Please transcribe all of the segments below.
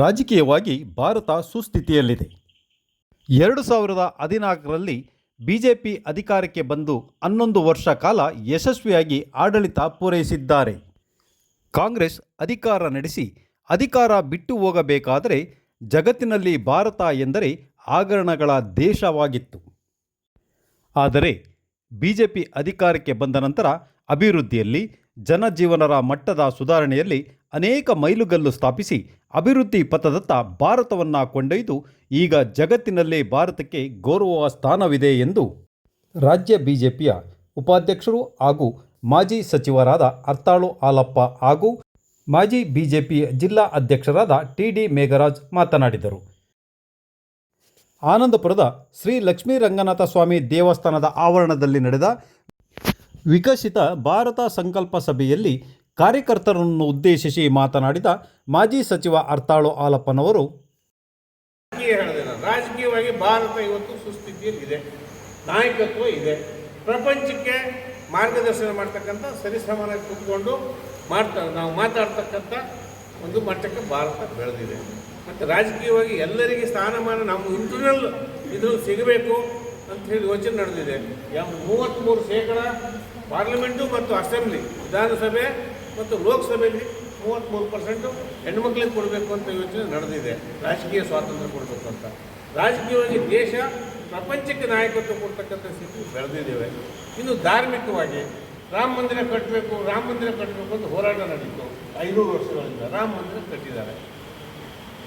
ರಾಜಕೀಯವಾಗಿ ಭಾರತ ಸುಸ್ಥಿತಿಯಲ್ಲಿದೆ. ಎರಡು ಸಾವಿರದ ಹದಿನಾಲ್ಕರಲ್ಲಿ ಬಿ ಜೆ ಪಿ ಅಧಿಕಾರಕ್ಕೆ ಬಂದು ಹನ್ನೊಂದು ವರ್ಷ ಕಾಲ ಯಶಸ್ವಿಯಾಗಿ ಆಡಳಿತ ಪೂರೈಸಿದ್ದಾರೆ. ಕಾಂಗ್ರೆಸ್ ಅಧಿಕಾರ ನಡೆಸಿ ಅಧಿಕಾರ ಬಿಟ್ಟು ಹೋಗಬೇಕಾದರೆ ಜಗತ್ತಿನಲ್ಲಿ ಭಾರತ ಎಂದರೆ ಆಗರಣಗಳ ದೇಶವಾಗಿತ್ತು. ಆದರೆ ಬಿ ಜೆ ಪಿ ಅಧಿಕಾರಕ್ಕೆ ಬಂದ ನಂತರ ಅಭಿವೃದ್ಧಿಯಲ್ಲಿ ಜನಜೀವನರ ಮಟ್ಟದ ಸುಧಾರಣೆಯಲ್ಲಿ ಅನೇಕ ಮೈಲುಗಲ್ಲು ಸ್ಥಾಪಿಸಿ ಅಭಿವೃದ್ಧಿ ಪಥದತ್ತ ಭಾರತವನ್ನು ಕೊಂಡೊಯ್ದು ಈಗ ಜಗತ್ತಿನಲ್ಲೇ ಭಾರತಕ್ಕೆ ಗೌರವ ಸ್ಥಾನವಿದೆ ಎಂದು ರಾಜ್ಯ ಬಿಜೆಪಿಯ ಉಪಾಧ್ಯಕ್ಷರು ಹಾಗೂ ಮಾಜಿ ಸಚಿವರಾದ ಅರ್ತಾಳು ಹಾಲಪ್ಪ ಹಾಗೂ ಮಾಜಿ ಬಿಜೆಪಿ ಜಿಲ್ಲಾ ಅಧ್ಯಕ್ಷರಾದ ಟಿ ಡಿ ಮೇಘರಾಜ್ ಮಾತನಾಡಿದರು. ಆನಂದಪುರದ ಶ್ರೀ ಲಕ್ಷ್ಮೀ ರಂಗನಾಥ ಸ್ವಾಮಿ ದೇವಸ್ಥಾನದ ಆವರಣದಲ್ಲಿ ನಡೆದ ವಿಕಸಿತ ಭಾರತ ಸಂಕಲ್ಪ ಸಭೆಯಲ್ಲಿ ಕಾರ್ಯಕರ್ತರನ್ನು ಉದ್ದೇಶಿಸಿ ಮಾತನಾಡಿದ ಮಾಜಿ ಸಚಿವ ಅರ್ತಾಳು ಹೇಳಿದೆ ರಾಜಕೀಯವಾಗಿ ಭಾರತ ಇವತ್ತು ಸುಸ್ಥಿತಿಯಲ್ಲಿದೆ ನಾಯಕತ್ವ ಇದೆ. ಪ್ರಪಂಚಕ್ಕೆ ಮಾರ್ಗದರ್ಶನ ಮಾಡ್ತಕ್ಕಂಥ ಸರಿಸಮಾನ ಕೂತ್ಕೊಂಡು ಮಾಡ್ತಾ, ನಾವು ಮಾತಾಡ್ತಕ್ಕಂಥ ಒಂದು ಮಟ್ಟಕ್ಕೆ ಭಾರತ ಬೆಳೆದಿದೆ. ಮತ್ತು ರಾಜಕೀಯವಾಗಿ ಎಲ್ಲರಿಗೆ ಸ್ಥಾನಮಾನ, ನಮ್ಮ ಇಂಟರ್ನಲ್ ಇದು ಸಿಗಬೇಕು ಅಂತ ಹೇಳಿ ಯೋಚನೆ ನಡೆದಿದೆ. ಮೂವತ್ತ್ಮೂರು ಶೇಕಡ ಪಾರ್ಲಿಮೆಂಟು ಮತ್ತು ಅಸೆಂಬ್ಲಿ, ವಿಧಾನಸಭೆ ಮತ್ತು ಲೋಕಸಭೆಯಲ್ಲಿ ಮೂವತ್ತ್ಮೂರು ಪರ್ಸೆಂಟು ಹೆಣ್ಮಕ್ಳಿಗೆ ಕೊಡಬೇಕು ಅಂತ ಯೋಚನೆ ನಡೆದಿದೆ. ರಾಜಕೀಯ ಸ್ವಾತಂತ್ರ್ಯ ಕೊಡಬೇಕು ಅಂತ. ರಾಜಕೀಯವಾಗಿ ದೇಶ ಪ್ರಪಂಚಕ್ಕೆ ನಾಯಕತ್ವ ಕೊಡ್ತಕ್ಕಂಥ ಸ್ಥಿತಿ ಬೆಳೆದಿದ್ದೇವೆ. ಇನ್ನು ಧಾರ್ಮಿಕವಾಗಿ ರಾಮ ಮಂದಿರ ಕಟ್ಟಬೇಕು, ರಾಮ ಮಂದಿರ ಕಟ್ಟಬೇಕು ಅಂತ ಹೋರಾಟ ನಡೀತು. ಐನೂರು ವರ್ಷಗಳಿಂದ ರಾಮ ಮಂದಿರ ಕಟ್ಟಿದ್ದಾರೆ.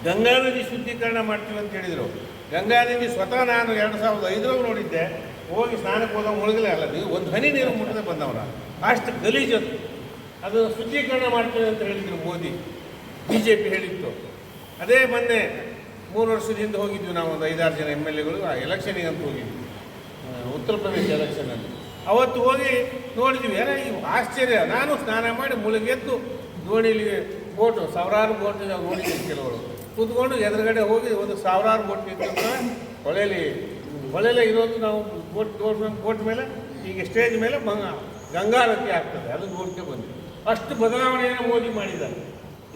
ಗಂಗಾ ನದಿ ಶುದ್ಧೀಕರಣ ಮಾಡ್ತೀವಿ ಅಂತ ಹೇಳಿದರು. ಗಂಗಾ ನದಿ ಸ್ವತಃ ನಾನು ಎರಡು ಸಾವಿರದ ಐದರಲ್ಲಿ ನೋಡಿದ್ದೆ. ಹೋಗಿ ಸ್ನಾನಕ್ಕೆ ಹೋದಾಗ ಮುಳುಗಲೇ ಅಲ್ಲ, ನೀವು ಒಂದು ಹನಿ ನೀರು ಮುಟ್ಟದೆ ಬಂದವರ. ಅಷ್ಟು ಗಲೀಜದು ಅದು ಶುದ್ಧೀಕರಣ ಮಾಡ್ತೇವೆ ಅಂತ ಹೇಳಿದ್ರು ಮೋದಿ. ಬಿ ಜೆ ಪಿ ಹೇಳಿತ್ತು. ಅದೇ ಮೊನ್ನೆ ಮೂರು ವರ್ಷದ ಹಿಂದೆ ಹೋಗಿದ್ವಿ ನಾವು ಒಂದು ಐದಾರು ಜನ ಎಂ ಎಲ್ ಎಗಳು. ಆ ಎಲೆಕ್ಷನಿಗೆ ಅಂತ ಹೋಗಿದ್ವಿ. ಉತ್ತರ ಪ್ರದೇಶ ಎಲೆಕ್ಷನಲ್ಲಿ ಅವತ್ತು ಹೋಗಿ ನೋಡಿದ್ವಿ. ಏನ ಈ ಆಶ್ಚರ್ಯ. ನಾನು ಸ್ನಾನ ಮಾಡಿ ಮುಳುಗೆದ್ದು ದೋಣಿಲಿ ಬೋಟು ಸಾವಿರಾರು ಬೋಟ್ ನಾವು ನೋಡಿದ್ದೀವಿ ಕೆಲವರು. ಕೂತ್ಕೊಂಡು ಎದುರುಗಡೆ ಹೋಗಿ ಒಂದು ಸಾವಿರಾರು ಬೋಟ್ ನಿಂತಿರ್ತವೆ ಹೊಳೆಯಲ್ಲಿ ಹೊಳೆಯಲ್ಲೇ ಇರೋದು ನಾವು ಬೋಟ್ ಬೋಟ್ ಬೋಟ್ ಮೇಲೆ, ಈಗ ಸ್ಟೇಜ್ ಮೇಲೆ ಮಂಗ ಗಂಗಾ ನದಿ ಆಗ್ತದೆ. ಅದು ನೋಡ್ಕೆ ಬಂದ್ವಿ ಅಷ್ಟು ಬದಲಾವಣೆಯನ್ನು ಮೋದಿ ಮಾಡಿದ್ದಾರೆ.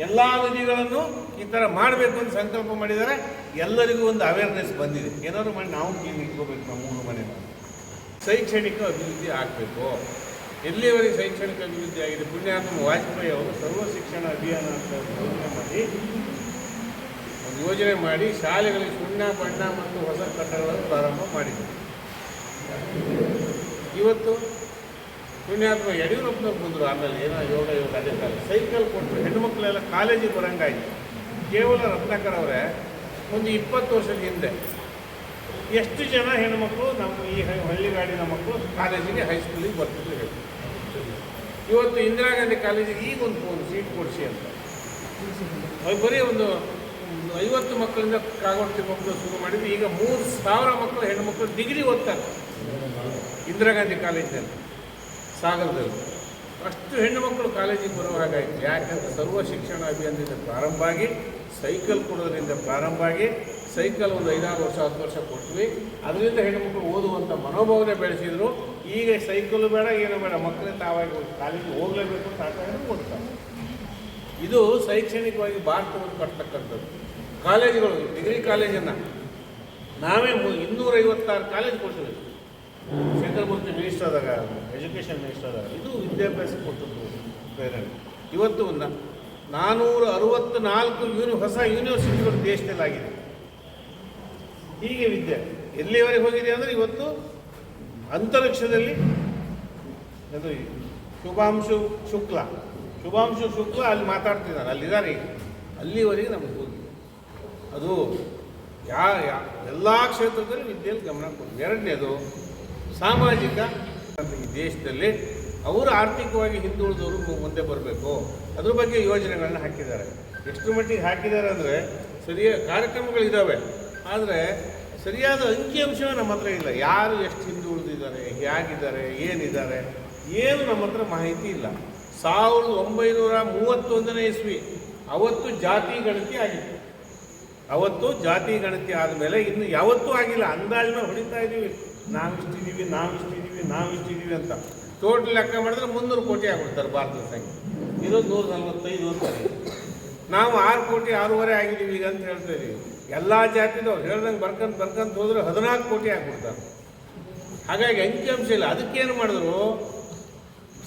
ಎಲ್ಲ ನದಿಗಳನ್ನು ಈ ಥರ ಮಾಡಬೇಕು ಅಂತ ಸಂಕಲ್ಪ ಮಾಡಿದರೆ ಎಲ್ಲರಿಗೂ ಒಂದು ಅವೇರ್ನೆಸ್ ಬಂದಿದೆ. ಏನಾದ್ರು ಮಾಡಿ ನಾವು ಕ್ಲೀನ್ ಇಟ್ಕೋಬೇಕು ನಮ್ಮ ಮೂರು ಮನೆ ಶೈಕ್ಷಣಿಕ ಅಭಿವೃದ್ಧಿ ಆಗಬೇಕು. ಎಲ್ಲಿಯವರೆಗೆ ಶೈಕ್ಷಣಿಕ ಅಭಿವೃದ್ಧಿ ಆಗಿದೆ? ಪುಣ್ಯಾತ್ಮ ವಾಜಪೇಯಿ ಅವರು ಸರ್ವ ಶಿಕ್ಷಣ ಅಭಿಯಾನ ಅಂತ ಯೋಜನೆ ಮಾಡಿ, ಒಂದು ಯೋಜನೆ ಮಾಡಿ ಶಾಲೆಗಳಿಗೆ ಸುಣ್ಣ, ಬಣ್ಣ ಮತ್ತು ಹೊಸ ಕಟ್ಟಡಗಳನ್ನು ಪ್ರಾರಂಭ ಮಾಡಿದರು. ಇವತ್ತು ಪುಣ್ಯಾತ್ಮ ಯಡಿಯೂರಪ್ಪನವ್ರು ಬಂದರು, ಆಮೇಲೆ ಏನೋ ಯೋಗ ಯೋಗ ಅದೇ ಕಾಲ ಸೈಕಲ್ ಕೊಟ್ಟರು ಹೆಣ್ಣುಮಕ್ಳೆಲ್ಲ ಕಾಲೇಜಿಗೆ ಬರೋಂಗಾಯಿತು. ಕೇವಲ ರತ್ನಾಕರ್ ಅವರೇ ಒಂದು ಇಪ್ಪತ್ತು ವರ್ಷದ ಹಿಂದೆ ಎಷ್ಟು ಜನ ಹೆಣ್ಮಕ್ಳು ನಮ್ಮ ಈ ಹಳ್ಳಿಗಾಡಿನ ಮಕ್ಕಳು ಕಾಲೇಜಿಗೆ ಹೈಸ್ಕೂಲಿಗೆ ಬರ್ತಿದ್ರು ಹೇಳಿ. ಇವತ್ತು ಇಂದಿರಾ ಗಾಂಧಿ ಕಾಲೇಜಿಗೆ ಈಗ ಒಂದು ಒಂದು ಸೀಟ್ ಕೊಡಿಸಿ ಅಂತ. ಬರೀ ಒಂದು ಐವತ್ತು ಮಕ್ಕಳಿಂದ ಕಾಗೋಡ್ತಿ ಮಕ್ಕಳು ಶುರು ಮಾಡಿದ್ವಿ ಈಗ ಮೂರು ಸಾವಿರ ಮಕ್ಕಳು ಹೆಣ್ಮಕ್ಳು ಡಿಗ್ರಿ ಓದ್ತಾರೆ. ಇಂದಿರಾ ಗಾಂಧಿ ಕಾಲೇಜಿನಲ್ಲಿ ಸಾಗರದಲ್ಲಿ. ಅಷ್ಟು ಹೆಣ್ಣು ಮಕ್ಕಳು ಕಾಲೇಜಿಗೆ ಬರುವ ಹಾಗಾಯಿತು ಯಾಕಂದರೆ ಸರ್ವ ಶಿಕ್ಷಣ ಅಭಿಯಾನದಿಂದ ಪ್ರಾರಂಭ ಆಗಿ ಸೈಕಲ್ ಕೊಡೋದ್ರಿಂದ ಪ್ರಾರಂಭ ಆಗಿ ಸೈಕಲ್ ಒಂದು ಐದಾರು ವರ್ಷ, ಹತ್ತು ವರ್ಷ ಕೊಟ್ವಿ ಅದರಿಂದ ಹೆಣ್ಣುಮಕ್ಕಳು ಓದುವಂಥ ಮನೋಭಾವನೆ ಬೆಳೆಸಿದ್ರು. ಈಗ ಸೈಕಲ್ ಬೇಡ, ಏನು ಬೇಡ, ಮಕ್ಕಳೇ ತಾವಾಗಿ ಕಾಲೇಜಿಗೆ ಹೋಗಲೇಬೇಕು ಅಂತ ಆಟ ಆಡಿ ಓದ್ತಾರೆ ಇದು ಶೈಕ್ಷಣಿಕವಾಗಿ ಭಾರತವನ್ನು ಕಟ್ತಕ್ಕಂಥದ್ದು. ಕಾಲೇಜುಗಳು ಡಿಗ್ರಿ ಕಾಲೇಜನ್ನು ನಾವೇ ಇನ್ನೂರೈವತ್ತಾರು ಕಾಲೇಜ್ ಕೊಡ್ತೀವಿ. ಶಂಕರಮೂರ್ತಿ ಮಿನಿಸ್ಟರ್ ಆದಾಗ ಎಜುಕೇಷನ್ ಮಿನಿಸ್ಟರ್ ಆದಾಗ, ಇದು ವಿದ್ಯಾಭ್ಯಾಸ ಕೊಟ್ಟದ್ದು ಪ್ರೇರಣೆ ಇವತ್ತು ನಾನ್ನೂರ ಅರವತ್ತು ನಾಲ್ಕು ಯೂನಿ ಹೊಸ ಯೂನಿವರ್ಸಿಟಿಗಳು ದೇಶದಲ್ಲಿ ಆಗಿದೆ. ಹೀಗೆ ವಿದ್ಯೆ, ಎಲ್ಲಿವರೆಗೆ ಹೋಗಿದೆ ಅಂದರೆ ಇವತ್ತು ಅಂತರಿಕ್ಷದಲ್ಲಿ ಅದು ಶುಭಾಂಶು ಶುಕ್ಲ. ಶುಭಾಂಶು ಶುಕ್ಲ ಅಲ್ಲಿ ಮಾತಾಡ್ತಿದ್ದಾರೆ, ಅಲ್ಲಿದ್ದಾರೆ ಅಲ್ಲಿವರೆಗೆ ನಮಗೆ ಹೋಗಿದೆ ಅದು ಯಾ ಎಲ್ಲ ಕ್ಷೇತ್ರದಲ್ಲಿ ವಿದ್ಯೆಯಲ್ಲಿ ಗಮನ ಕೊಡ್ತೀವಿ ಎರಡನೇದು ಸಾಮಾಜಿಕ ಈ ದೇಶದಲ್ಲಿ ಅವರು ಆರ್ಥಿಕವಾಗಿ ಹಿಂದುಳಿದವರು ಮುಂದೆ ಬರಬೇಕು. ಅದ್ರ ಬಗ್ಗೆ ಯೋಜನೆಗಳನ್ನ ಹಾಕಿದ್ದಾರೆ. ಎಷ್ಟು ಮಟ್ಟಿಗೆ ಹಾಕಿದ್ದಾರೆ ಅಂದರೆ ಸರಿಯ ಕಾರ್ಯಕ್ರಮಗಳಿದ್ದಾವೆ ಆದರೆ ಸರಿಯಾದ ಅಂಕಿಅಂಶ ನಮ್ಮ ಹತ್ರ ಇಲ್ಲ. ಯಾರು ಎಷ್ಟು ಹಿಂದುಳಿದಿದ್ದಾರೆ, ಹೇಗಿದ್ದಾರೆ, ಏನಿದ್ದಾರೆ, ಏನು ನಮ್ಮ ಹತ್ರ ಮಾಹಿತಿ ಇಲ್ಲ. ಸಾವಿರದ ಒಂಬೈನೂರ ಮೂವತ್ತೊಂದನೇ ಇಸ್ವಿ, ಅವತ್ತು ಜಾತಿ ಗಣತಿ ಆಗಿತ್ತು. ಅವತ್ತು ಜಾತಿ ಗಣತಿ ಆದಮೇಲೆ ಇನ್ನು ಯಾವತ್ತೂ ಆಗಿಲ್ಲ. ಅಂದಾಜಿನ ಹೊಡಿತಾ ಇದ್ದೀವಿ ನಾವಿಷ್ಟಿದ್ದೀವಿ ನಾವು ಇಷ್ಟಿದ್ದೀವಿ ಅಂತ. ಟೋಟಲ್ ಲೆಕ್ಕ ಮಾಡಿದ್ರೆ ಮುನ್ನೂರು ಕೋಟಿ ಆಗ್ಬಿಡ್ತಾರೆ ಭಾರತದ ಸಂಖ್ಯೆ. ಇರೋದು ನೂರ ನಲ್ವತ್ತೈದು ಅಂತಾರೆ ನಾವು ಆರು ಕೋಟಿ ಆರೂವರೆ ಆಗಿದ್ದೀವಿ ಈಗ ಅಂತ ಹೇಳ್ತಾ ಇದ್ದೀವಿ ಎಲ್ಲ ಜಾತಿದವ್ರು ಹೇಳ್ದಂಗೆ ಬರ್ಕಂತ ಬರ್ಕಂತ ಹೋದ್ರೆ ಹದಿನಾಲ್ಕು ಕೋಟಿ ಆಗ್ಬಿಡ್ತಾರೆ. ಹಾಗಾಗಿ ಅಂಕಿಅಂಶ ಇಲ್ಲ. ಅದಕ್ಕೇನು ಮಾಡಿದ್ರು?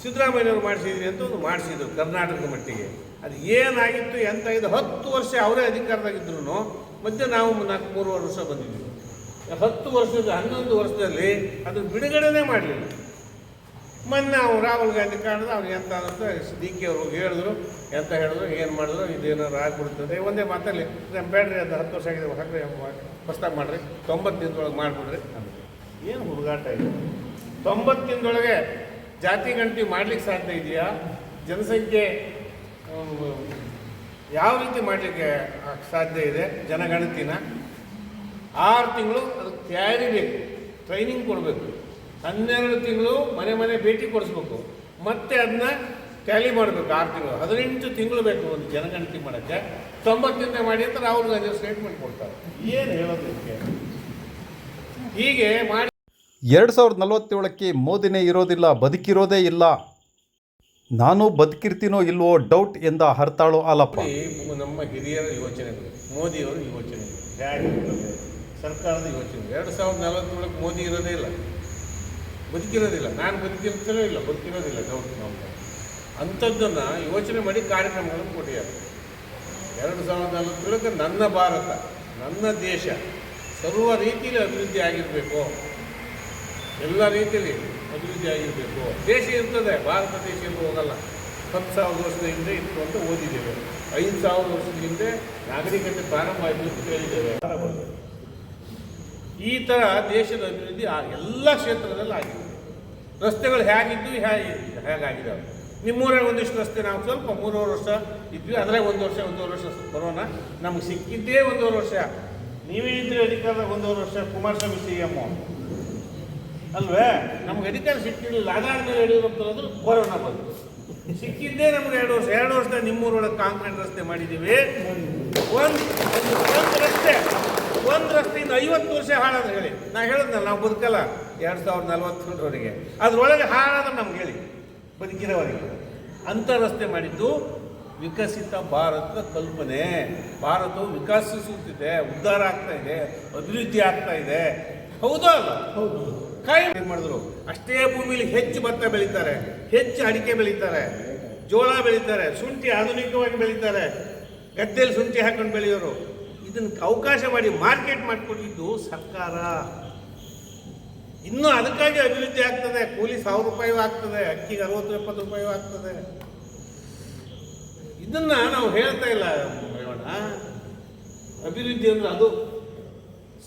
ಸಿದ್ದರಾಮಯ್ಯವ್ರು ಮಾಡಿಸಿದ್ರಿ ಅಂತ ಒಂದು ಮಾಡಿಸಿದ್ರು ಕರ್ನಾಟಕದ ಮಟ್ಟಿಗೆ. ಅದು ಏನಾಗಿತ್ತು ಎಂತಾಗಿದ್ದು ಹತ್ತು ವರ್ಷ ಅವರೇ ಅಧಿಕಾರದಾಗಿದ್ರು ಮತ್ತೆ ನಾವು ನಾಲ್ಕು ಮೂರುವರೆ ವರ್ಷ ಬಂದಿದ್ದೀವಿ. ಹತ್ತು ವರ್ಷದ, ಹನ್ನೊಂದು ವರ್ಷದಲ್ಲಿ ಅದು ಬಿಡುಗಡೆನೇ ಮಾಡಲಿಲ್ಲ. ಮೊನ್ನೆ ಅವ್ರು ರಾಹುಲ್ ಗಾಂಧಿ ಕಾಣದ, ಅವ್ರು ಎಂತ ಅಂತ ಡಿ ಕೆ ಅವರು ಹೇಳಿದ್ರು. ಎಂತ ಹೇಳಿದ್ರು, ಏನು ಮಾಡಿದ್ರು ಇದೇನಾದ್ರು ಆಗ್ಬಿಡ್ತದೆ. ಒಂದೇ ಮಾತಲ್ಲಿ ನಮ್ಮ ಬೇಡ್ರಿ ಅದು ಹತ್ತು ವರ್ಷ ಆಗಿದೆ, ಹಾಕ್ರಿ ಹೊಸ್ದಾಗ ಮಾಡಿರಿ. ತೊಂಬತ್ತು ದಿನದೊಳಗೆ ಮಾಡಿಬಿಡ್ರಿ. ಏನು ಹುಡುಗಾಟ ಇದೆ? ತೊಂಬತ್ತು ದಿನದೊಳಗೆ ಜಾತಿ ಗಣತಿ ಮಾಡ್ಲಿಕ್ಕೆ ಸಾಧ್ಯ ಇದೆಯಾ? ಜನಸಂಖ್ಯೆ ಯಾವ ರೀತಿ ಮಾಡಲಿಕ್ಕೆ ಸಾಧ್ಯ ಇದೆ? ಜನಗಣತಿನ? ಆರು ತಿಂಗಳು ಅದಕ್ಕೆ ತಯಾರಿ ಬೇಕು ಟ್ರೈನಿಂಗ್ ಕೊಡಬೇಕು. ಹನ್ನೆರಡು ತಿಂಗಳು ಮನೆ ಮನೆ ಭೇಟಿ ಕೊಡಿಸ್ಬೇಕು. ಮತ್ತೆ ಅದನ್ನ ಟ್ಯಾಲಿ ಮಾಡಬೇಕು ಆರು ತಿಂಗಳು. ಹದಿನೆಂಟು ತಿಂಗಳು ಬೇಕು ಒಂದು ಜನಗಣತಿ ಮಾಡೋಕ್ಕೆ. ತೊಂಬತ್ತಿಂದ ಮಾಡಿ ಅಂತ ರಾಹುಲ್ ಗಾಂಧಿ ಸ್ಟೇಟ್ಮೆಂಟ್ ಕೊಡ್ತಾರೆ. ಏನು ಹೇಳೋದು ಹೀಗೆ ಮಾಡಿ ಎರಡು ಸಾವಿರದ ನಲವತ್ತೇಳಕ್ಕೆ ಮೋದಿನೇ ಇರೋದಿಲ್ಲ ಬದುಕಿರೋದೇ ಇಲ್ಲ. ನಾನು ಬದುಕಿರ್ತೀನೋ ಇಲ್ವೋ ಡೌಟ್ ಎಂದ ಹರ್ತಾಳು ಆಲಪ್ಪ. ನಮ್ಮ ಹಿರಿಯರ ಯೋಚನೆಗಳು ಮೋದಿಯವರ ಯೋಚನೆಗಳು. ಸರ್ಕಾರದ ಯೋಚನೆ. ಎರಡು ಸಾವಿರದ ನಲವತ್ತೇಳಕ್ಕೆ ಮೋದಿ ಇರೋದೇ ಇಲ್ಲ. ಬದುಕಿರೋದಿಲ್ಲ. ನಾನು ಬದುಕಿರ್ತಾನೋ ಇಲ್ಲ, ಬದುಕಿರೋದಿಲ್ಲ ಡೌಟ್ ಅಂಥದ್ದನ್ನು ಯೋಚನೆ ಮಾಡಿ ಕಾರ್ಯಕ್ರಮಗಳನ್ನು ಕೊಟ್ಟಿದ್ದಾರೆ. ಎರಡು ಸಾವಿರದ ನಲವತ್ತೇಳಕ್ಕೆ ನನ್ನ ಭಾರತ, ನನ್ನ ದೇಶ ಸರ್ವ ರೀತಿಯಲ್ಲಿ ಅಭಿವೃದ್ಧಿ ಆಗಿರಬೇಕು. ಎಲ್ಲ ರೀತಿಯಲ್ಲಿ ಅಭಿವೃದ್ಧಿ ಆಗಿರಬೇಕು. ದೇಶ ಇರ್ತದೆ, ಭಾರತ ದೇಶ ಎಲ್ಲೂ ಹೋಗಲ್ಲ. ಹತ್ತು ಸಾವಿರ ವರ್ಷದ ಹಿಂದೆ ಇತ್ತು ಅಂತ ಓದಿದ್ದೇವೆ. ಐದು ಸಾವಿರ ವರ್ಷದ ಹಿಂದೆ ನಾಗರಿಕತೆ ಪ್ರಾರಂಭ ಆಯಿತು ಅಂತ ಹೇಳಿದ್ದೇವೆ ಈ ಥರ ದೇಶದ ಅಭಿವೃದ್ಧಿ ಆ ಎಲ್ಲ ಕ್ಷೇತ್ರದಲ್ಲಿ ಆಗಿದೆ. ರಸ್ತೆಗಳು ಹೇಗಿದ್ದು ಹೇಗೆ ಹೇಗಾಗಿದ್ದಾವೆ ನಿಮ್ಮೂರಲ್ಲಿ ಒಂದಿಷ್ಟು ರಸ್ತೆ ನಾವು ಸ್ವಲ್ಪ ಮೂರುವರೆ ವರ್ಷ ಇದ್ವಿ ಅದ್ರಾಗ ಒಂದು ವರ್ಷ, ಒಂದೂವರೆ ವರ್ಷ ಕೊರೋನಾ. ನಮ್ಗೆ ಸಿಕ್ಕಿದ್ದೇ ಒಂದೂವರೆ ವರ್ಷ. ನೀವೇ ಇದ್ರೆ ಅಧಿಕಾರದಾಗ ಒಂದೂವರೆ ವರ್ಷ ಕುಮಾರಸ್ವಾಮಿ ಸಿ ಎಂ ಅಲ್ವೇ? ನಮ್ಗೆ ಅಧಿಕಾರ ಸಿಕ್ಕಿರಲಿಲ್ಲ. ಅದಾದ್ಮೇಲೆ ಅಂದ್ರೆ ಕೊರೋನಾ ಬಂತು. ಸಿಕ್ಕಿದ್ದೇ ನಮ್ಗೆ ಎರಡು ವರ್ಷ. ಎರಡು ವರ್ಷದ ನಿಮ್ಮೂರೊಳಗೆ ಕಾಂಕ್ರೀಟ್ ರಸ್ತೆ ಮಾಡಿದ್ದೀವಿ. ಒಂದು ರಸ್ತೆ. ಒಂದು ರಸ್ತೆಯಿಂದ ಐವತ್ತು ವರ್ಷ ಹಾಳಾದ್ರೆ ಹೇಳಿ. ನಾ ಹೇಳಿದ್ನಲ್ಲ ನಾವು ಬದುಕಲ್ಲ. ಎರಡು ಸಾವಿರದ ನಲವತ್ತೊಂದರವರೆಗೆ ಅದ್ರೊಳಗೆ ಹಾಳಾದ್ರೆ ನಮ್ಗೆ ಹೇಳಿ. ಬದುಕಿರೋವರೆಗೆ. ಅಂಥ ರಸ್ತೆ ಮಾಡಿದ್ದು ವಿಕಸಿತ ಭಾರತದ ಕಲ್ಪನೆ. ಭಾರತವು ವಿಕಸಿಸುತ್ತಿದೆ ಉದ್ಧಾರ ಆಗ್ತಾ ಇದೆ ಅಭಿವೃದ್ಧಿ ಆಗ್ತಾ ಇದೆ. ಹೌದಾ ಅಲ್ಲ? ಹೌದು. ಕಾಯಿ ಏನು ಮಾಡಿದ್ರು? ಅಷ್ಟೇ ಭೂಮಿಲಿ ಹೆಚ್ಚು ಭತ್ತ ಬೆಳೀತಾರೆ ಹೆಚ್ಚು ಅಡಿಕೆ ಬೆಳೀತಾರೆ ಜೋಳ ಬೆಳೀತಾರೆ ಶುಂಠಿ ಆಧುನಿಕವಾಗಿ ಬೆಳೀತಾರೆ. ಗದ್ದೆಯಲ್ಲಿ ಶುಂಠಿ ಹಾಕೊಂಡು ಬೆಳೆಯೋರು. ಇದನ್ನು ಅವಕಾಶ ಮಾಡಿ ಮಾರ್ಕೆಟ್ ಮಾಡಿಕೊಟ್ಟಿದ್ದು ಸರ್ಕಾರ. ಇನ್ನೂ ಅದಕ್ಕಾಗಿ ಅಭಿವೃದ್ಧಿ ಆಗ್ತದೆ. ಕೂಲಿ ಸಾವಿರ ರೂಪಾಯಿ ಆಗ್ತದೆ. ಅಕ್ಕಿಗೆ ಅರವತ್ತು, ಎಪ್ಪತ್ತು ರೂಪಾಯಿ ಆಗ್ತದೆ. ಇದನ್ನ ನಾವು ಹೇಳ್ತಾ ಇಲ್ಲ ಅಭಿವೃದ್ಧಿ ಅಂದ್ರೆ ಅದು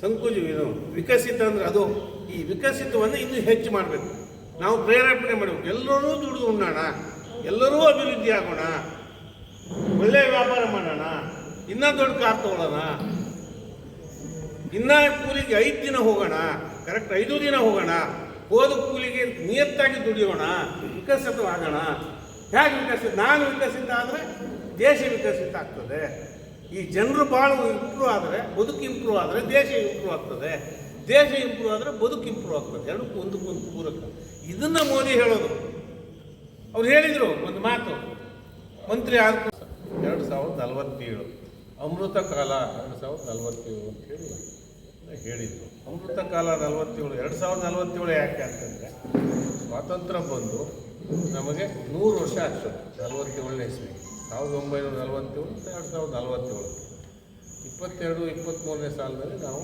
ಸಂಕುಚ ಇದು ವಿಕಸಿತ ಅಂದ್ರೆ ಅದು. ಈ ವಿಕಸಿತವನ್ನು ಇನ್ನೂ ಹೆಚ್ಚು ಮಾಡಬೇಕು. ನಾವು ಪ್ರೇರೇಪಣೆ ಮಾಡಬೇಕು. ಎಲ್ಲರೂ ದುಡಿದು ಉಣ್ಣೋಣ. ಎಲ್ಲರೂ ಅಭಿವೃದ್ಧಿ ಆಗೋಣ. ಒಳ್ಳೆಯ ವ್ಯಾಪಾರ ಮಾಡೋಣ. ಇನ್ನೂ ದೊಡ್ಡ ಕಾರ್ ತಗೊಳ್ಳೋಣ ಇನ್ನ ಕೂಲಿಗೆ ಐದು ದಿನ ಹೋಗೋಣ. ಕರೆಕ್ಟ್ ಐದು ದಿನ ಹೋಗೋಣ. ಹೋದ ಕೂಲಿಗೆ ನಿಯತ್ತಾಗಿ ದುಡಿಯೋಣ. ವಿಕಸಿತವಾಗೋಣ ಹೇಗೆ ವಿಕಸಿತ? ನಾನು ವಿಕಸಿತ ಆದರೆ ದೇಶ ವಿಕಸಿತ ಆಗ್ತದೆ. ಈ ಜನರು ಭಾಳ ಇಂಪ್ರೂವ್ ಆದರೆ, ಬದುಕು ಇಂಪ್ರೂವ್ ಆದರೆ ದೇಶ ಇಂಪ್ರೂವ್ ಆಗ್ತದೆ. ದೇಶ ಇಂಪ್ರೂವ್ ಆದರೆ ಬದುಕು ಇಂಪ್ರೂವ್ ಆಗ್ತದೆ. ಎರಡಕ್ಕೂ ಒಂದಕ್ಕೊಂದು ಪೂರಕ. ಇದನ್ನು ಮೋದಿ ಹೇಳೋದು. ಅವ್ರು ಹೇಳಿದರು ಒಂದು ಮಾತು. ಮಂತ್ರಿ ಆದ ಎರಡು ಸಾವಿರದ ನಲವತ್ತೇಳು. ಅಮೃತ ಕಾಲ ಎರಡು ಸಾವಿರದ ನಲವತ್ತೇಳು ಅಂತ ಹೇಳಿ ಹೇಳಿದರು ಅಮೃತ ಕಾಲ ನಲವತ್ತೇಳು, ಎರಡು ಸಾವಿರದ ನಲವತ್ತೇಳು ಯಾಕೆ ಅಂತಂದರೆ, ಸ್ವಾತಂತ್ರ್ಯ ಬಂದು ನಮಗೆ ನೂರು ವರ್ಷ ಆಗ್ತದೆ ನಲವತ್ತೇಳನೇ ಇಸ್ವಿ. ಸಾವಿರದ ಒಂಬೈನೂರ ನಲವತ್ತೇಳು ಮತ್ತು ಎರಡು ಸಾವಿರದ ನಲವತ್ತೇಳು. ಇಪ್ಪತ್ತೆರಡು ಇಪ್ಪತ್ತ್ಮೂರನೇ ಸಾಲದಲ್ಲಿ ನಾವು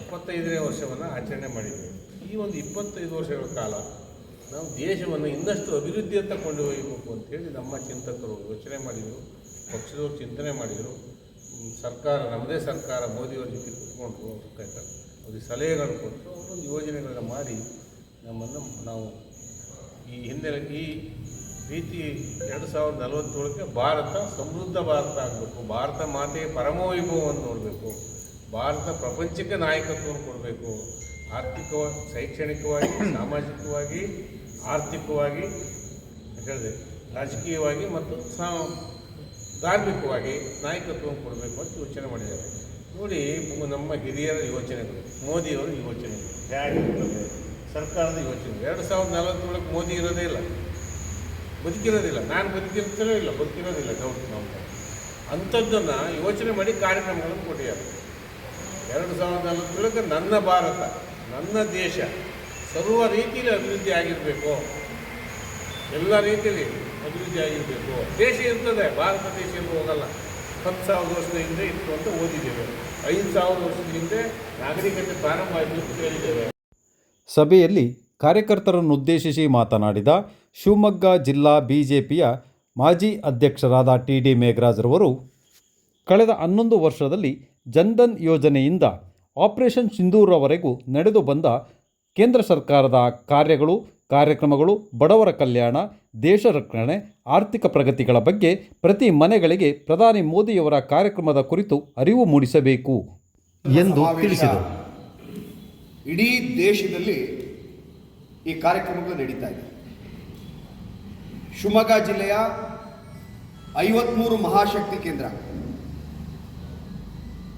ಎಪ್ಪತ್ತೈದನೇ ವರ್ಷವನ್ನು ಆಚರಣೆ ಮಾಡಿದ್ದೇವೆ ಈ ಒಂದು ಇಪ್ಪತ್ತೈದು ವರ್ಷಗಳ ಕಾಲ ನಾವು ದೇಶವನ್ನು ಇನ್ನಷ್ಟು ಅಭಿವೃದ್ಧಿಯತ್ತ ಕೊಂಡೊಯ್ಯಬೇಕು ಅಂತೇಳಿ ನಮ್ಮ ಚಿಂತಕರು ಯೋಚನೆ ಮಾಡಿದರು. ಪಕ್ಷದವರು ಚಿಂತನೆ ಮಾಡಿದರು. ಸರ್ಕಾರ ನಮ್ಮದೇ ಸರ್ಕಾರ ಮೋದಿಯವ್ರ ಜೊತೆ ಕೂತ್ಕೊಂಡ್ರು ಅವ್ರ ಅವ್ರಿಗೆ ಸಲಹೆಗಳು ಕೊಟ್ಟರು ಅವರೊಂದು ಯೋಜನೆಗಳನ್ನ ಮಾಡಿ ನಮ್ಮನ್ನು ನಾವು ಈ ಹಿಂದೆ ಈ ರೀತಿ ಎರಡು ಸಾವಿರದ ನಲವತ್ತೇಳಕ್ಕೆ ಭಾರತ ಸಮೃದ್ಧ ಭಾರತ ಆಗಬೇಕು. ಭಾರತ ಮಾತೆಯ ಪರಮವೈಭವವನ್ನು ನೋಡಬೇಕು. ಭಾರತ ಪ್ರಪಂಚಕ್ಕೆ ನಾಯಕತ್ವವನ್ನು ಕೊಡಬೇಕು. ಆರ್ಥಿಕವಾಗಿ, ಶೈಕ್ಷಣಿಕವಾಗಿ, ಸಾಮಾಜಿಕವಾಗಿ, ಆರ್ಥಿಕವಾಗಿ, ಹೇಳಿದೆ, ರಾಜಕೀಯವಾಗಿ ಮತ್ತು ಸಾ ಧಾರ್ಮಿಕವಾಗಿ ನಾಯಕತ್ವವನ್ನು ಕೊಡಬೇಕು ಅಂತ ಯೋಚನೆ ಮಾಡಿದ್ದಾರೆ. ನೋಡಿ ನಮ್ಮ ಹಿರಿಯರ ಯೋಚನೆಗಳು, ಮೋದಿಯವರ ಯೋಚನೆಗಳು ಹೇಗಿರ್ತದೆ ಸರ್ಕಾರದ ಯೋಚನೆ ಎರಡು ಸಾವಿರದ ನಲವತ್ತೊಳಗೆ ಮೋದಿ ಇರೋದೇ ಇಲ್ಲ. ಬದುಕಿರೋದಿಲ್ಲ. ನಾನು ಬದುಕಿರ್ತೀರೋ ಇಲ್ಲ, ಬದುಕಿರೋದಿಲ್ಲ ಡೌಟ್ ನಮ್ಗೆ ಅಂಥದ್ದನ್ನು ಯೋಚನೆ ಮಾಡಿ ಕಾರ್ಯಕ್ರಮಗಳನ್ನು ಕೊಟ್ಟಿದ್ದಾರೆ. ಎರಡು ಸಾವಿರದ ನಲವತ್ತೊಳಗೆ ನನ್ನ ಭಾರತ, ನನ್ನ ದೇಶ ಸರ್ವ ರೀತಿಯಲ್ಲಿ ಅಭಿವೃದ್ಧಿ ಆಗಿರಬೇಕು. ಎಲ್ಲ ರೀತಿಯಲ್ಲಿ. ಅಭಿವೃದ್ಧಿ ಆಗಿರಬೇಕು. ದೇಶ ಇರ್ತದೆ, ಭಾರತ ದೇಶ ಎಲ್ಲೂ ಹೋಗಲ್ಲ. ಹತ್ತು ಸಾವಿರ ವರ್ಷದ ಹಿಂದೆ ಇತ್ತು ಅಂತ ಓದಿದ್ದೇವೆ. ಐದು ಸಾವಿರ ವರ್ಷದ ಹಿಂದೆ ನಾಗರಿಕತೆ ಪ್ರಾರಂಭ ಆಯಿತು ಅಂತ ಕೇಳಿದ್ದೇವೆ ಸಭೆಯಲ್ಲಿ ಕಾರ್ಯಕರ್ತರನ್ನುದ್ದೇಶಿಸಿ ಮಾತನಾಡಿದ ಶಿವಮೊಗ್ಗ ಜಿಲ್ಲಾ ಬಿಜೆಪಿಯ ಮಾಜಿ ಅಧ್ಯಕ್ಷರಾದ ಟಿ ಡಿ ಮೇಘರಾಜ್ರವರು ಕಳೆದ ಹನ್ನೊಂದು ವರ್ಷದಲ್ಲಿ ಜನ್ಧನ್ ಯೋಜನೆಯಿಂದ ಆಪರೇಷನ್ ಸಿಂಧೂರವರೆಗೂ ನಡೆದು ಬಂದ ಕೇಂದ್ರ ಸರ್ಕಾರದ ಕಾರ್ಯಗಳು ಕಾರ್ಯಕ್ರಮಗಳು ಬಡವರ ಕಲ್ಯಾಣ ದೇಶ ರಕ್ಷಣೆ ಆರ್ಥಿಕ ಪ್ರಗತಿಗಳ ಬಗ್ಗೆ ಪ್ರತಿ ಮನೆಗಳಿಗೆ ಪ್ರಧಾನಿ ಮೋದಿಯವರ ಕಾರ್ಯಕ್ರಮದ ಕುರಿತು ಅರಿವು ಮೂಡಿಸಬೇಕು. ಎಂದು ತಿಳಿಸಿದರು. ಇಡೀ ದೇಶದಲ್ಲಿ ಈ ಕಾರ್ಯಕ್ರಮಗಳು ನಡೀತಾ ಇದೆ. ಶಿವಮೊಗ್ಗ ಜಿಲ್ಲೆಯ ಐವತ್ಮೂರು ಮಹಾಶಕ್ತಿ ಕೇಂದ್ರ.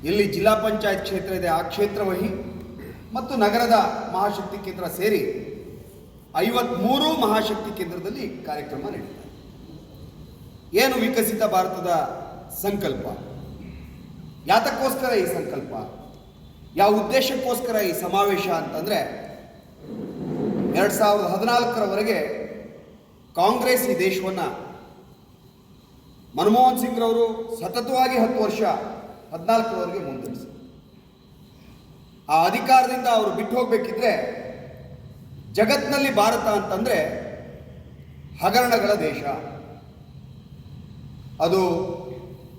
ಇಲ್ಲಿ ಜಿಲ್ಲಾ ಪಂಚಾಯತ್ ಕ್ಷೇತ್ರ ಇದೆ ಆ ಕ್ಷೇತ್ರವಹಿ ಮತ್ತು ನಗರದ ಮಹಾಶಕ್ತಿ ಕೇಂದ್ರ ಸೇರಿ ಐವತ್ಮೂರು ಮಹಾಶಕ್ತಿ ಕೇಂದ್ರದಲ್ಲಿ ಕಾರ್ಯಕ್ರಮ ನಡೆಯುತ್ತೆ ಏನು ವಿಕಸಿತ ಭಾರತದ ಸಂಕಲ್ಪ? ಯಾತಕ್ಕೋಸ್ಕರ ಈ ಸಂಕಲ್ಪ? ಯಾವ ಉದ್ದೇಶಕ್ಕೋಸ್ಕರ ಈ ಸಮಾವೇಶ ಅಂತಂದರೆ, ಎರಡು ಸಾವಿರದ ಹದಿನಾಲ್ಕರವರೆಗೆ ಕಾಂಗ್ರೆಸ್ ಈ ದೇಶವನ್ನು ಮನಮೋಹನ್ ಸಿಂಗ್ರವರು ಸತತವಾಗಿ ಹತ್ತು ವರ್ಷ ಹದಿನಾಲ್ಕರವರೆಗೆ ಮುಂದಿರಿಸಿದರು ಆ ಅಧಿಕಾರದಿಂದ ಅವರು ಬಿಟ್ಟು ಹೋಗಬೇಕಿದ್ರೆ ಜಗತ್ತಿನಲ್ಲಿ ಭಾರತ ಅಂತಂದರೆ ಹಗರಣಗಳ ದೇಶ. ಅದು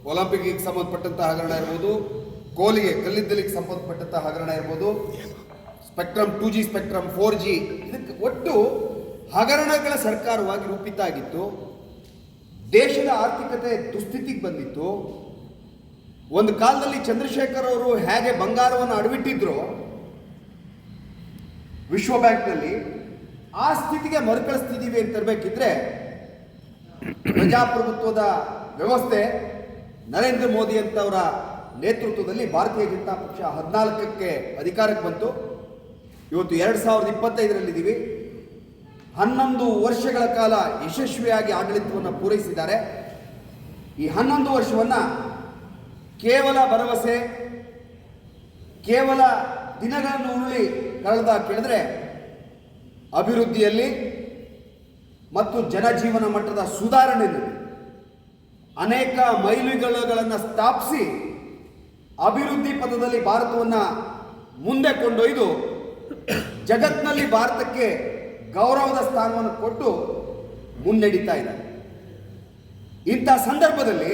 ಒಲಿಂಪಿಕ್ಗೆ ಸಂಬಂಧಪಟ್ಟಂಥ ಹಗರಣ ಇರ್ಬೋದು ಕೋಲಿಗೆ ಕಲ್ಲಿದ್ದಲಿಗೆ ಸಂಬಂಧಪಟ್ಟಂಥ ಹಗರಣ ಇರ್ಬೋದು spectrum two G spectrum four G, ಇದಕ್ಕೆ ಒಟ್ಟು ಹಗರಣಗಳ ಸರ್ಕಾರವಾಗಿ ರೂಪಿತ ಆಗಿತ್ತು ದೇಶದ ಆರ್ಥಿಕತೆ ದುಸ್ಥಿತಿಗೆ ಬಂದಿತ್ತು. ಒಂದು ಕಾಲದಲ್ಲಿ ಚಂದ್ರಶೇಖರ್ ಅವರು ಹೇಗೆ ಬಂಗಾರವನ್ನು ಅಡವಿಟ್ಟಿದ್ರು ವಿಶ್ವ ಬ್ಯಾಂಕ್ನಲ್ಲಿ ಆ ಸ್ಥಿತಿಗೆ ಮರುಕಳಿಸ್ತಿದ್ದೀವಿ ಅಂತ ತರಬೇಕಿದ್ರೆ ಪ್ರಜಾಪ್ರಭುತ್ವದ ವ್ಯವಸ್ಥೆ ನರೇಂದ್ರ ಮೋದಿ ಅಂತವರ ನೇತೃತ್ವದಲ್ಲಿ ಭಾರತೀಯ ಜನತಾ ಪಕ್ಷ ಹದಿನಾಲ್ಕಕ್ಕೆ ಅಧಿಕಾರಕ್ಕೆ ಬಂತು. ಇವತ್ತು ಎರಡು ಸಾವಿರದ ಇಪ್ಪತ್ತೈದರಲ್ಲಿದ್ದೀವಿ. ಹನ್ನೊಂದು ವರ್ಷಗಳ ಕಾಲ ಯಶಸ್ವಿಯಾಗಿ ಆಡಳಿತವನ್ನು ಪೂರೈಸಿದ್ದಾರೆ. ಈ ಹನ್ನೊಂದು ವರ್ಷವನ್ನು ಕೇವಲ ಭರವಸೆ, ಕೇವಲ ದಿನಗಳನ್ನು ಉರುಳಿ ಕಳೆದ ಕೇಳಿದ್ರೆ ಅಭಿವೃದ್ಧಿಯಲ್ಲಿ ಮತ್ತು ಜನಜೀವನ ಮಟ್ಟದ ಸುಧಾರಣೆಯಲ್ಲಿ ಅನೇಕ ಮೈಲುಗಲ್ಲುಗಳನ್ನು ಸ್ಥಾಪಿಸಿ ಅಭಿವೃದ್ಧಿ ಪಥದಲ್ಲಿ ಭಾರತವನ್ನು ಮುಂದೆ ಕೊಂಡೊಯ್ದು ಜಗತ್ತಿನಲ್ಲಿ ಭಾರತಕ್ಕೆ ಗೌರವದ ಸ್ಥಾನವನ್ನು ಕೊಟ್ಟು ಮುನ್ನಡೀತಾ ಇದ್ದಾರೆ. ಇಂಥ ಸಂದರ್ಭದಲ್ಲಿ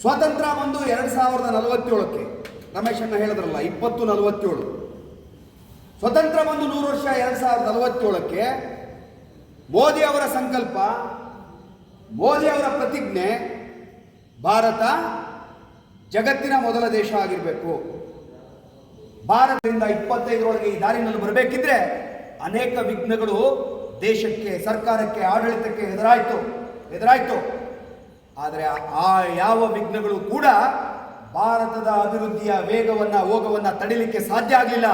ಸ್ವಾತಂತ್ರ್ಯ ಬಂದು ಎರಡು ಸಾವಿರದ ನಲವತ್ತೇಳಕ್ಕೆ ರಮೇಶನ್ನ ಹೇಳಿದ್ರಲ್ಲ, ಇಪ್ಪತ್ತು ನಲವತ್ತೇಳು. ಸ್ವತಂತ್ರ ಬಂದು ನೂರು ವರ್ಷ ಎರಡು ಸಾವಿರದ ನಲವತ್ತೇಳಕ್ಕೆ ಮೋದಿ ಅವರ ಸಂಕಲ್ಪ, ಮೋದಿ ಅವರ ಪ್ರತಿಜ್ಞೆ, ಭಾರತ ಜಗತ್ತಿನ ಮೊದಲ ದೇಶ ಆಗಿರಬೇಕು. ಭಾರತದಿಂದ ಇಪ್ಪತ್ತೈದರೊಳಗೆ ಈ ದಾರಿನಲ್ಲಿ ಬರಬೇಕಿದ್ರೆ ಅನೇಕ ವಿಘ್ನಗಳು ದೇಶಕ್ಕೆ, ಸರ್ಕಾರಕ್ಕೆ, ಆಡಳಿತಕ್ಕೆ ಎದುರಾಯಿತು ಎದುರಾಯಿತು. ಆದರೆ ಆ ಯಾವ ವಿಘ್ನಗಳು ಕೂಡ ಭಾರತದ ಅಭಿವೃದ್ಧಿಯ ವೇಗವನ್ನು, ಹೋಗವನ್ನು ತಡಿಲಿಕ್ಕೆ ಸಾಧ್ಯ ಆಗಲಿಲ್ಲ.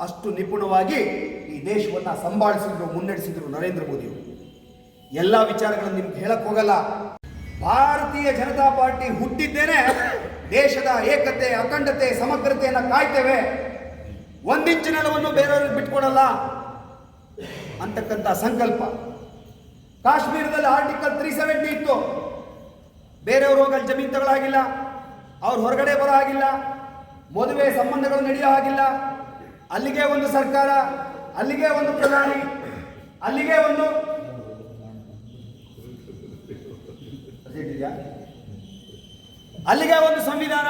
ಅಷ್ಟು ನಿಪುಣವಾಗಿ ಈ ದೇಶವನ್ನು ಸಂಭಾಳಿಸಿದ್ರು, ಮುನ್ನಡೆಸಿದ್ರು ನರೇಂದ್ರ ಮೋದಿಯವರು ಎಲ್ಲ ವಿಚಾರಗಳನ್ನು ನಿಮ್ಗೆ ಹೇಳಕ್ ಹೋಗಲ್ಲ. ಭಾರತೀಯ ಜನತಾ ಪಾರ್ಟಿ ಹುಟ್ಟಿದ್ದೇನೆ, ದೇಶದ ಏಕತೆ, ಅಖಂಡತೆ, ಸಮಗ್ರತೆಯನ್ನು ಕಾಯ್ತೇವೆ. ಒಂದಿಂಚು ನೆಲವನ್ನು ಬೇರೆಯವ್ರಿಗೆ ಬಿಟ್ಕೊಡಲ್ಲ. ಅಂತಕ್ಕಂಥ ಸಂಕಲ್ಪ. ಕಾಶ್ಮೀರದಲ್ಲಿ ಆರ್ಟಿಕಲ್ ತ್ರೀ ಸೆವೆಂಟಿ ಇತ್ತು. ಬೇರೆಯವರು ಹೋಗಲ್ಲಿ ಜಮೀನು ತಗೊಳ್ಳಾಗಿಲ್ಲ ಅವ್ರು ಹೊರಗಡೆ ಬರೋ ಹಾಗಿಲ್ಲ ಮದುವೆ ಸಂಬಂಧಗಳು ನಡೆಯೋ ಹಾಗಿಲ್ಲ. ಅಲ್ಲಿಗೆ ಒಂದು ಸರ್ಕಾರ, ಅಲ್ಲಿಗೆ ಒಂದು ಪ್ರಧಾನಿ, ಅಲ್ಲಿಗೆ ಒಂದು ಅಲ್ಲಿಗೆ ಒಂದು ಸಂವಿಧಾನ,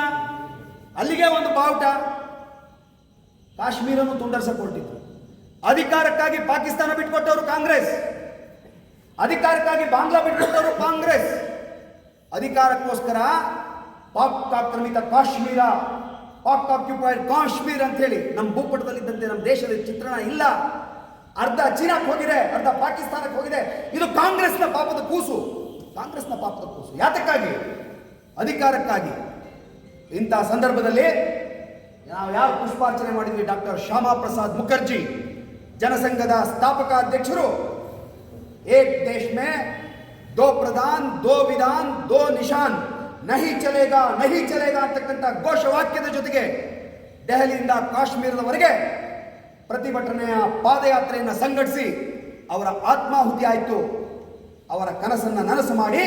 ಅಲ್ಲಿಗೆ ಒಂದು ಬಾವುಟ, ಕಾಶ್ಮೀರನ್ನು ತುಂಡರಿಸಿಕೊಂಡಿತು ಅಧಿಕಾರಕ್ಕಾಗಿ ಪಾಕಿಸ್ತಾನ ಬಿಟ್ಕೊಟ್ಟವರು ಕಾಂಗ್ರೆಸ್. ಅಧಿಕಾರಕ್ಕಾಗಿ ಬಾಂಗ್ಲಾ ಬಿಟ್ಕೊಟ್ಟವರು ಕಾಂಗ್ರೆಸ್. ಅಧಿಕಾರಕ್ಕೋಸ್ಕರ ಪಾಕ್ ಆಕ್ರಮಿತ ಕಾಶ್ಮೀರ ಆಕ್ಯುಪೈಡ್ ಕಾಶ್ಮೀರ್ ಅಂತ ಹೇಳಿ ನಮ್ಮ ಭೂಪಟದಲ್ಲಿದ್ದಂತೆ ನಮ್ಮ ದೇಶದಲ್ಲಿ ಚಿತ್ರಣ ಇಲ್ಲ. ಅರ್ಧ ಚೀನಾಕ್ಕೆ ಹೋಗಿದೆ, ಅರ್ಧ ಪಾಕಿಸ್ತಾನಕ್ಕೆ ಹೋಗಿದೆ. ಇದು ಕಾಂಗ್ರೆಸ್ನ ಪಾಪದ ಕೂಸು. ಕಾಂಗ್ರೆಸ್ನ ಪಾಪದ ಕೂಸು. ಯಾತಕ್ಕಾಗಿ? ಅಧಿಕಾರಕ್ಕಾಗಿ. ಇಂತಹ ಸಂದರ್ಭದಲ್ಲಿ ನಾವು ಯಾವ ಪುಷ್ಪಾರ್ಚನೆ ಮಾಡಿದ್ವಿ ಡಾಕ್ಟರ್ ಶ್ಯಾಮಾ ಪ್ರಸಾದ್ ಮುಖರ್ಜಿ. ಜನಸಂಘದ ಸ್ಥಾಪಕ ಅಧ್ಯಕ್ಷರು. ಏಕ್ ದೇಶ್ ಮೇ, ದೋ ಪ್ರಧಾನ್, ದೋ ವಿಧಾನ್, ದೋ ನಿಶಾನ್. ನಹಿ ಚಲೇಗಾ ನಹಿ ಚಲೇಗಾ ಅಂತಕ್ಕಂಥ ಘೋಷವಾಕ್ಯದ ಜೊತೆಗೆ ದೆಹಲಿಯಿಂದ ಕಾಶ್ಮೀರದವರೆಗೆ ಪ್ರತಿಭಟನೆಯ ಪಾದಯಾತ್ರೆಯನ್ನು ಸಂಘಟಿಸಿ ಅವರ ಆತ್ಮಾಹುತಿ ಆಯಿತು. ಅವರ ಕನಸನ್ನು ನನಸು ಮಾಡಿ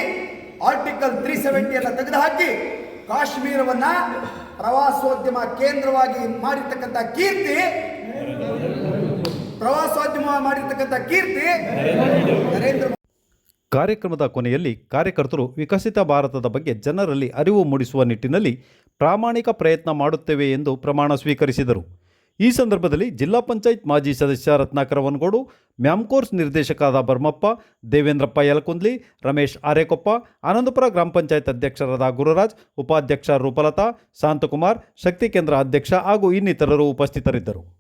ಆರ್ಟಿಕಲ್ ತ್ರೀ ಸೆವೆಂಟಿಯನ್ನು ತೆಗೆದುಹಾಕಿ ಕಾಶ್ಮೀರವನ್ನ ಪ್ರವಾಸೋದ್ಯಮ ಕೇಂದ್ರವಾಗಿ ಮಾಡಿರ್ತಕ್ಕಂಥ ಕೀರ್ತಿ ಪ್ರವಾಸೋದ್ಯಮ ಮಾಡಿರ್ತಕ್ಕಂಥ ಕೀರ್ತಿ ನರೇಂದ್ರ ಕಾರ್ಯಕ್ರಮದ ಕೊನೆಯಲ್ಲಿ ಕಾರ್ಯಕರ್ತರು ವಿಕಸಿತ ಭಾರತದ ಬಗ್ಗೆ ಜನರಲ್ಲಿ ಅರಿವು ಮೂಡಿಸುವ ನಿಟ್ಟಿನಲ್ಲಿ ಪ್ರಾಮಾಣಿಕ ಪ್ರಯತ್ನ ಮಾಡುತ್ತೇವೆ ಎಂದು ಪ್ರಮಾಣ ಸ್ವೀಕರಿಸಿದರು. ಈ ಸಂದರ್ಭದಲ್ಲಿ ಜಿಲ್ಲಾ ಪಂಚಾಯತ್ ಮಾಜಿ ಸದಸ್ಯ ರತ್ನಾಕರ ವನಗೋಡು ಮ್ಯಾಮ್ಕೋರ್ಸ್ ನಿರ್ದೇಶಕರಾದ ಬರ್ಮಪ್ಪ, ದೇವೇಂದ್ರಪ್ಪ ಯಲಕುಂದ್ಲಿ, ರಮೇಶ್ ಆರೇಕೊಪ್ಪ, ಆನಂದಪುರ ಗ್ರಾಮ ಪಂಚಾಯತ್ ಅಧ್ಯಕ್ಷರಾದ ಗುರುರಾಜ್, ಉಪಾಧ್ಯಕ್ಷ ರೂಪಲತಾ, ಶಾಂತಕುಮಾರ್, ಶಕ್ತಿ ಕೇಂದ್ರ ಅಧ್ಯಕ್ಷ ಹಾಗೂ ಇನ್ನಿತರರು ಉಪಸ್ಥಿತರಿದ್ದರು.